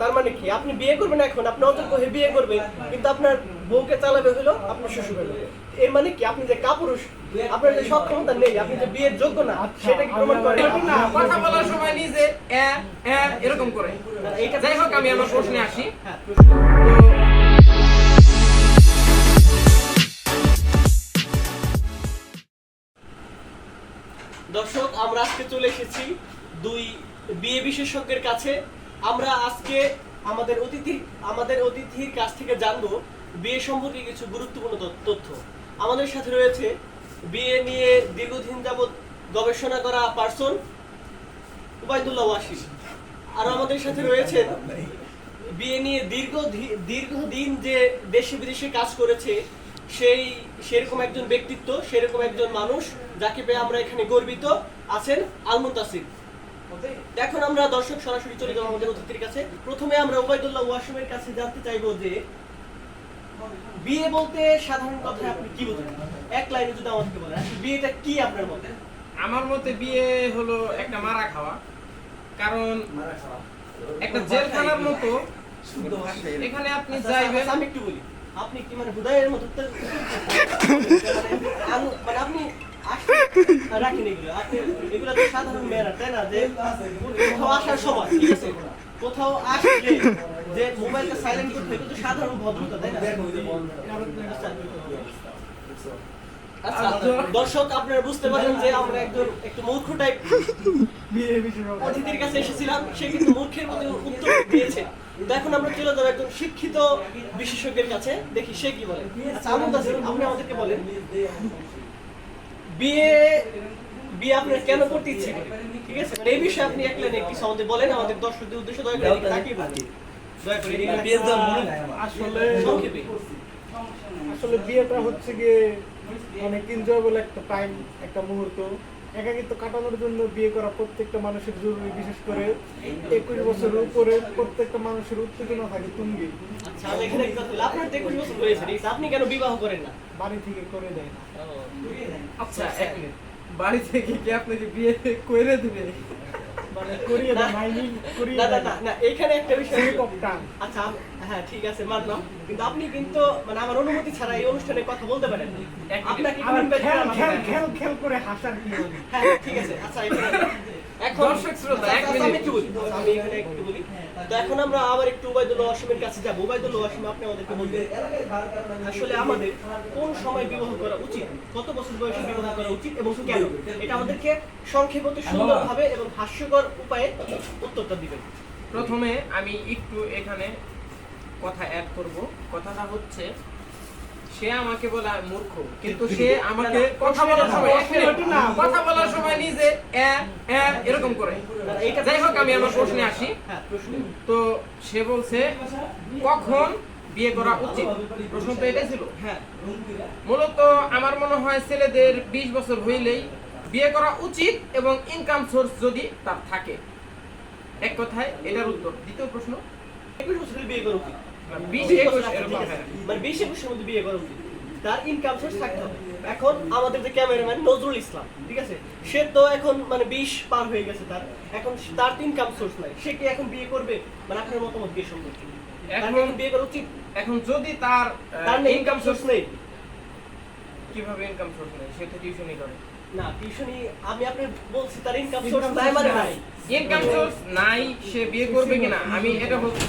তার মানে কি? আপনি বিয়ে করবেন এখন আপনি অযোগ্য হয়ে বিয়ে করবেন কিন্তু আপনার বউকে চালাবে হলো আপনার শ্বশুর হলো এর মানে কি? আপনি যে কাপুরুষ আপনার যে সক্ষমতা নেই আপনি যে বিয়ের যোগ্য না সেটা কি প্রমাণ করে না কথা বলার সময় নিজে এরকম করে। এইটা যাই হোক আমি আমার প্রশ্নে আসি। দর্শক আমরা আজকে চলে এসেছি দুই বিয়ে বিশেষজ্ঞের কাছে। আমরা আজকে আমাদের অতিথি, আমাদের অতিথির কাছ থেকে জানব বিয়ে সম্পর্কে কিছু গুরুত্বপূর্ণ তথ্য- আমাদের সাথে রয়েছে বিয়ে নিয়ে দীর্ঘদিন যাবৎ গবেষণা করা পার্সন উবাইদুল্লাহ ওয়াসিম। আর আমাদের সাথে রয়েছেন বিয়ে নিয়ে দীর্ঘ দীর্ঘদিন যে দেশে বিদেশে কাজ করেছে, সেই সেরকম একজন ব্যক্তিত্ব, সেরকম একজন মানুষ, যাকে পেয়ে আমরা এখানে গর্বিত আছেন আলমুতাসির এখন আমরা দর্শক সরাসরি চলে যাব আমাদের অতিথির কাছে প্রথমে আমরা উবাইদুল্লাহ ওয়াসিমের কাছে জানতে চাইব যে বিয়ে বলতে সাধারণ কথায় আপনি কি বোঝেন এক লাইনে যদি আমাদেরকে বলেন আসলে বিয়েটা কি আপনার মতে আমার মতে বিয়ে হলো একটা মারা খাওয়া কারণ একটা জেলখানার মতো এখানে আপনি আচ্ছা, যাইবেন আচ্ছা, আমি একটু বলি আপনি কি মানে হুদায়ের মতো মানে মানে আপনি দর্শক, আপনারা বুঝতে পারেন যে আমরা একজন একটু মূর্খ টাইপ অতিথির কাছে এসেছিলাম, সে কিন্তু মূর্খের মতো উত্তর দিয়েছে। এখন আমরা চলে যাব একজন শিক্ষিত বিশেষজ্ঞের কাছে। দেখি, সে কি বলে? আচ্ছা আপনি আমাদেরকে বলেন। বিয়ে বিয়ে আপনার কেন করতে ইচ্ছে করে? ঠিক আছে? মানে এই বিষয়ে আপনি এক লাইনে কিছু আমাদের বলেন আমাদের দর্শকদের উদ্দেশ্যে দয়া করে এদিকে তাকিয়ে বলুন। দয়া করে বিয়ে দেওয়ার নাই আসলে সংক্ষেপে। আসলে বিয়েটা হচ্ছে গিয়ে অনেক এনজয়েবল একটা টাইম একটা মুহূর্ত। একাকিত্ব কাটানোর জন্য বিয়ে করা প্রত্যেকটা মানুষের জরুরি বিশেষ করে একুশ বছরের উপরে প্রত্যেকটা মানুষের উত্তেজনা থাকে তুঙ্গে। আচ্ছা? আপনি কেন বিবাহ করেন না? বাড়ি থেকে করে দেয় না। আচ্ছা বাড়ি থেকে কি আপনাকে বিয়ে করে দিবে? না না না না এখানে একটা বিষয়। আচ্ছা হ্যাঁ ঠিক আছে মানলাম কিন্তু আপনি কিন্তু মানে আমার অনুমতি ছাড়া এই অনুষ্ঠানে কথা বলতে পারেন না। আপনাকে খেল খেল খেল খেল করে হাসার কি মানে হ্যাঁ হ্যাঁ, ঠিক আছে আচ্ছা এখানে আচ্ছা, আমি একটু বলি। আমি এখানে একটু বলি। তো এখন আমরা আবার একটু ওয়াসিমের কাছে যাব। ওয়াসিম আপনি আমাদেরকে বলবেন আসলে আমাদের কোন সময় বিবাহ করা উচিত? কত বছর বয়সে বিবাহ করা উচিত এবং কেন? এটা আমাদেরকে সংক্ষেপত সুন্দরভাবে এবং হাস্যকর উপায়ে উত্তরটা দিবেন। প্রথমে আমি একটু এখানে কথা অ্যাড করব। কথাটা হচ্ছে সে আমাকে বলে মূর্খ কিন্তু সে আমাকে কথা বলার সময় কথা বলার সময় নিজে এ এ এরকম করে। যাই হোক আমি আমার প্রশ্নে আসি। হ্যাঁ তো সে বলছে কখন বিয়ে করা উচিত? প্রশ্ন তো এটাই ছিল। হ্যাঁ। মূলত আমার মনে হয় ছেলেদের বিশ বছর হইলেই বিয়ে করা উচিত এবং ইনকাম সোর্স যদি তার থাকে। এক কথায় এটার উত্তর। দ্বিতীয় প্রশ্ন। একুশ বছরের বিয়ে করা উচিত। বিশ বিশ একুশ বছর, এরকম ঠিক আছে। হ্যাঁ। মানে বিশ একুশের মধ্যে বিয়ে করা উচিত তার ইনকাম সোর্স থাকতে হবে। এখন আমাদের যে ক্যামেরাম্যান নজরুল ইসলাম ঠিক আছে? সে তো এখন মানে বিশ পার হয়ে গেছে তার। এখন তার ইনকাম সোর্স নাই। সে কি এখন বিয়ে করবে? মানে আপনার মতামত বিয়ে সম্পর্কে? এখন- এখন বিয়ে করা উচিত? এখন যদি তার তার ইনকাম সোর্স নেই। কীভাবে ইনকাম সোর্স নেই সে তো টিউশনই করে। না টিউশনি আমি আপনার বলছি তার ইনকাম সোর্স নাই মানে নাই। ইনকাম সোর্স নাই সে বিয়ে করবে কিনা? আমি এটা বলছি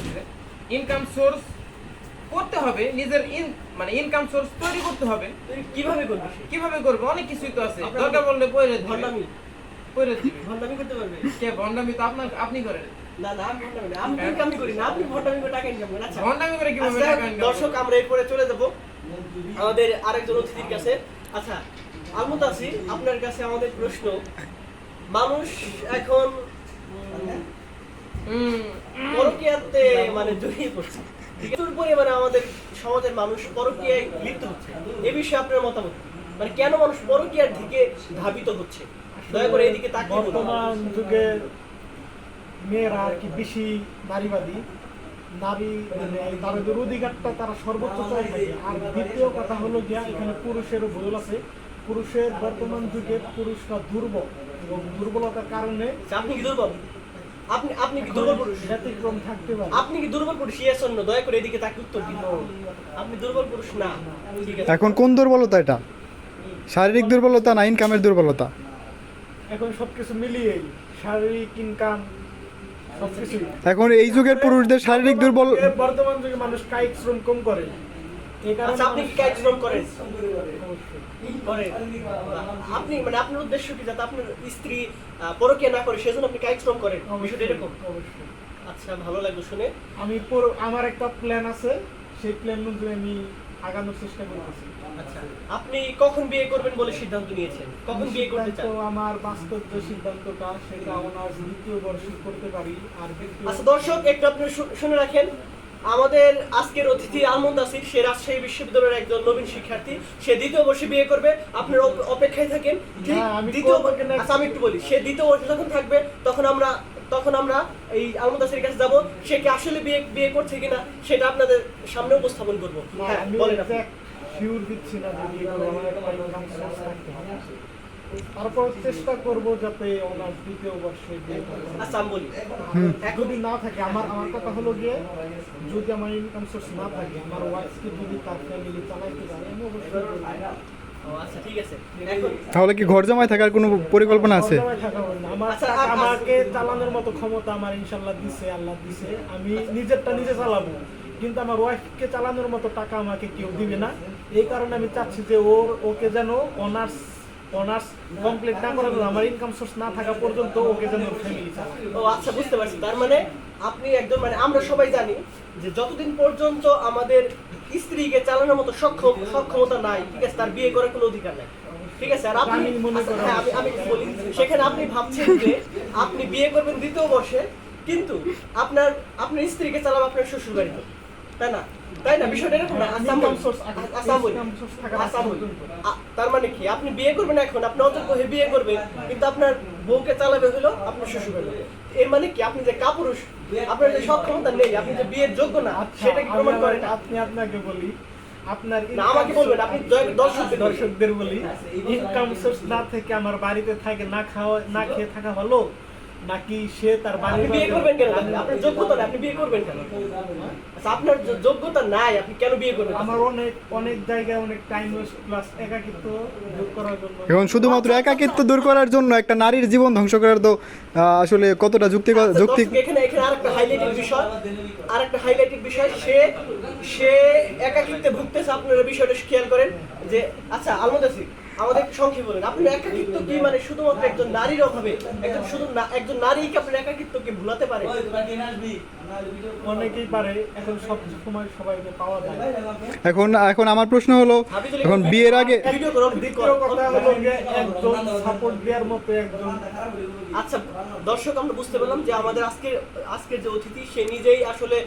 ইনকাম সোর্স করতে হবে নিজের ইন মানে ইনকাম সোর্স তৈরি করতে হবে। কীভাবে করবে? কীভাবে করবে? অনেক কিছুই তো আছে। দরকার বললে পয়রে ভণ্ডামি। পয়রে দিবে ভণ্ডামি করতে পারবে। কে ভন্ডামি তো আপনার আপনি করেন। না না আমি ভণ্ডামি আমি ইনকামই করি না। আপনি ভণ্ডামি করে টাকা ইনকাম করেন। আচ্ছা। ভন্ডামি করে কীভাবে আচ্ছা, টাকা income দর্শক আমরা এরপরে চলে যাব। আমাদের আরেকজন অতিথির কাছে। আচ্ছা আপনার কাছে আমাদের প্রশ্ন। মানুষ এখন পরকীয়াতে মানে জড়িয়ে পড়ছে। প্রচুর পরিমাণে আমাদের সমাজের মানুষ পরকীয়ায় লিপ্ত হচ্ছে। এ বিষয়ে আপনার মতামত মানে কেন মানুষ পরকীয়ার দিকে ধাবিত হচ্ছে? দয়া করে এদিকে তাকিয়ে বর্তমান যুগে মেয়েরা আর কি বেশি নারীবাদী। নারী মানে অধিকারটা তারা সর্বোচ্চ চাই আর দ্বিতীয় কথা হলো যে এখানে পুরুষের ভুল আছে। পুরুষের বর্তমান যুগে পুরুষরা দুর্বল এবং দুর্বলতার কারণে আচ্ছা, আপনি কি দুর্বল? আপনি আপনি কি দুর্বল পুরুষ? ব্যতিক্রম থাকতে পারে আপনি কি দুর্বল পুরুষ? ইয়েস অন্য দয়া করে এদিকে তাকে উত্তর দিন। আপনি দুর্বল পুরুষ না। এখন কোন দুর্বলতা এটা? শারীরিক দুর্বলতা না ইনকামের দুর্বলতা? এখন সবকিছু মিলিয়ে শারীরিক ইনকাম এখন এই যুগের পুরুষদের শারীরিক দুর্বল বর্তমান যুগে মানুষ কায়িক শ্রম কম করে। আপনি কি কাজ শ্রম করেন? করেন। আপনি মানে আপনার উদ্দেশ্য কি যাতে আপনার স্ত্রী পরকীয়া না করে সেজন্য আপনি কায়িক শ্রম করেন বিষয়টা এরকম? আচ্ছা ভালো লাগল শুনে। আমি আমার একটা প্ল্যান আছে সেই প্ল্যান অনুযায়ী আমি আগানোর চেষ্টা করতেছি। আচ্ছা আপনি কখন বিয়ে করবেন বলে সিদ্ধান্ত নিয়েছেন? কখন বিয়ে করতে চান? সিদ্ধান্ত আমার বাস্তব যে সিদ্ধান্তটা সেটা অনার্স দ্বিতীয় বর্ষে করতে পারি আর আচ্ছা দর্শক একটু আপনি শুনে রাখেন। আমাদের আজকের অতিথি আলমন্দ আসির সে রাজশাহী বিশ্ববিদ্যালয়ের একজন নবীন শিক্ষার্থী। সে দ্বিতীয় বর্ষে বিয়ে করবে। আপনার অপেক্ষায় থাকেন। আমি দ্বিতীয় আচ্ছা আমি একটু বলি। সে দ্বিতীয় বর্ষে যখন থাকবে তখন আমরা তখন আমরা এই আলমন্দ আসির কাছে যাব। সে কি আসলে বিয়ে বিয়ে করছে কিনা সেটা আপনাদের সামনে উপস্থাপন করব। হ্যাঁ বলেন আপনি। শিওর দিচ্ছি না তারপর চেষ্টা করব যাতে অনার্স দ্বিতীয় বর্ষে আচ্ছা আমি বলি। যদি না থাকে আমার আমার কথা হলো গিয়ে যদি আমার ইনকাম সোর্স না থাকে আমার ওয়াইফকে যদি তার ফ্যামিলি চালাইতে পারে আমি অবশ্যই আচ্ছা ঠিক আছে। এখন তাহলে কি ঘর জামাই থাকার কোনো পরিকল্পনা আছে? আচ্ছা, আমাকে চালানোর মতো ক্ষমতা আমার ইনশাল্লাহ দিছে আল্লাহ দিছে। আমি নিজেরটা নিজে চালাবো। কিন্তু আমার ওয়াইফকে চালানোর মতো টাকা আমাকে কেউ দিবে না। এই কারণে আমি চাচ্ছি যে ওর ওকে যেন অনার্স অনার্স কমপ্লিট না জন্য আমার ইনকাম সোর্স না থাকা পর্যন্ত ওকে যেন ফ্যামিলি ও আচ্ছা বুঝতে পারছি। তার মানে আপনি একজন মানে আমরা সবাই জানি যে যতদিন পর্যন্ত আমাদের স্ত্রীকে চালানোর মতো সক্ষম সক্ষমতা নাই ঠিক আছে তার বিয়ে করার কোনো অধিকার নাই। ঠিক আছে আর আপনি আমি করি হ্যাঁ আমি আমি বলি সেখানে আপনি ভাবছেন যে আপনি বিয়ে করবেন দ্বিতীয় বর্ষে কিন্তু আপনার আপনার স্ত্রীকে চালাবে আপনার শ্বশুর বাড়িতে তাই না? তাই না? বিষয়টা এরকম না আসাম আসাম আসাম তার মানে কি? আপনি বিয়ে করবেন এখন আপনি অযোগ্য হয়ে বিয়ে করবেন কিন্তু আপনার বউকে চালাবে হলো আপনার শ্বশুর এর মানে কি? আপনি যে কাপুরুষ আপনার যে সক্ষমতা নেই আপনি যে বিয়ের যোগ্য না আচ্ছা সেটা কি প্রমাণ আমি করে না? আপনি আপনাকে বলি আপনার আমাকে বলবেন, আপনি দর্শকদের দর্শকদের বলি ইনকাম সোর্স না থেকে আমার বাড়িতে থাকে না খাওয়া না খেয়ে থাকা ভালো নাকি সে তার বাড়ির বিয়ে করবেন কেন? আপনার যোগ্যতা নাই আপনি বিয়ে করবেন কেন? আচ্ছা আপনার যোগ্যতা নাই আপনি কেন বিয়ে করবেন? আমার অনেক অনেক জায়গায় অনেক টাইম ওয়েস্ট প্লাস একাকিত্ব দূর করার জন্য। এখন শুধুমাত্র একাকিত্ব দূর করার জন্য একটা নারীর জীবন ধ্বংস করার তো আসলে কতটা যুক্তি আচ্ছা, যুক্তি দর্শক, এখানে এখানে আরেকটা হাইলাইটেড বিষয় আরেকটা হাইলাইটেড বিষয় সে সে একাকিত্বে ভুগতেছে আপনারা বিষয়টা খেয়াল করেন যে আচ্ছা আলমদাসি আমাদের সংক্ষেপে বলেন আপনার একাকিত্ব কি? মানে শুধুমাত্র একজন নারীর অভাবে একজন শুধু একজন নারী কি আপনার একাকিত্বকে ভুলাতে পারে? অনেকেই পারে এখন সব সময় সবাইকে পাওয়া যায়। না। এখন এখন আমার প্রশ্ন হলো এখন বিয়ের আগে একজন সাপোর্ট দেওয়ার মতো একজন আচ্ছা দর্শক আমরা বুঝতে পারলাম যে আমাদের আজকের আজকের যে অতিথি সে নিজেই আসলে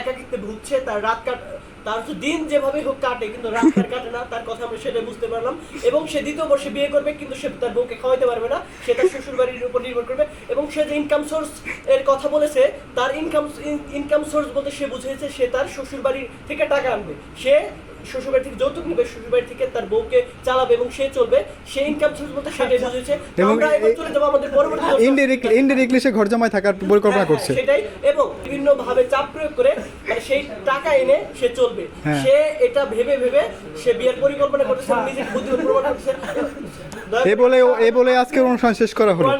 একাকিত্বে ভুগছে, তার রাত কাট, তার হচ্ছে দিন যেভাবে হোক কাটে, কিন্তু রাত তার কাটে না, তার কথা আমরা সেটা বুঝতে পারলাম। এবং সে দ্বিতীয় বর্ষে বিয়ে করবে, কিন্তু সে তার বউকে খাওয়াতে পারবে না, সে তার শ্বশুর বাড়ির উপর নির্ভর করবে। এবং সে যে ইনকাম সোর্স এর কথা বলেছে, তার ইনকাম ইনকাম সোর্স বলতে সে বুঝেছে, সে তার শ্বশুর বাড়ির থেকে টাকা আনবে। সে শ্বশুর বাড়ি থেকে যৌতুক নেবে শ্বশুর বাড়ি থেকে তার বউকে চালাবে এবং সে চলবে সে ইনকাম সোর্স বলতে সেটাই বুঝেছে আমরা এবার চলে যাব আমাদের পরবর্তী ইনডিরেক্টলি সে ঘর থাকার পরিকল্পনা হ্যাঁ, করছে। হ্যাঁ, সেটাই। এবং বিভিন্ন ভাবে চাপ প্রয়োগ করে মানে সেই টাকা এনে সে চলবে। হ্যাঁ। সে এটা ভেবে ভেবে সে বিয়ের পরিকল্পনা করতেছে নিজের বুদ্ধি প্রমাণ করতেছে এ বলে এ বলে আজকের অনুষ্ঠান শেষ করা হলো।